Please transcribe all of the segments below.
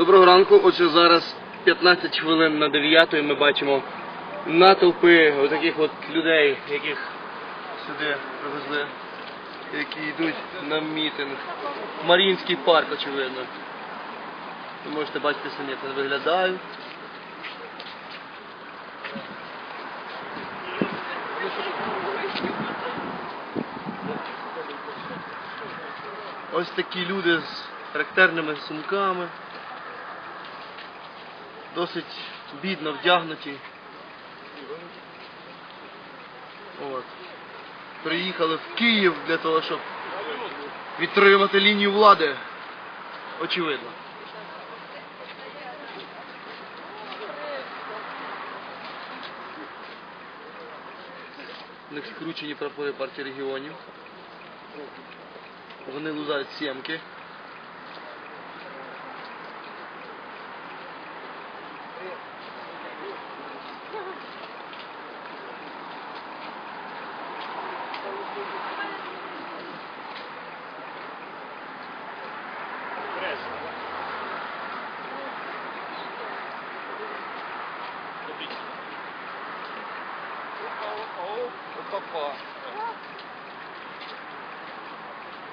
Доброго ранку. Отже, зараз 15 хвилин на 9 ми бачимо натовпи отаких от людей, яких сюди привезли, які йдуть на мітинг. Маріїнський парк, очевидно. Ви можете бачити самі, як вони виглядають. Ось такі люди з характерними сумками. Досить бідно вдягнуті. От. Приїхали в Київ для того, щоб підтримати лінію влади. Очевидно. У них скручені прапори партії регіонів. Вони лузають сімки.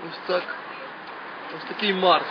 Ось так. Ось такий марш.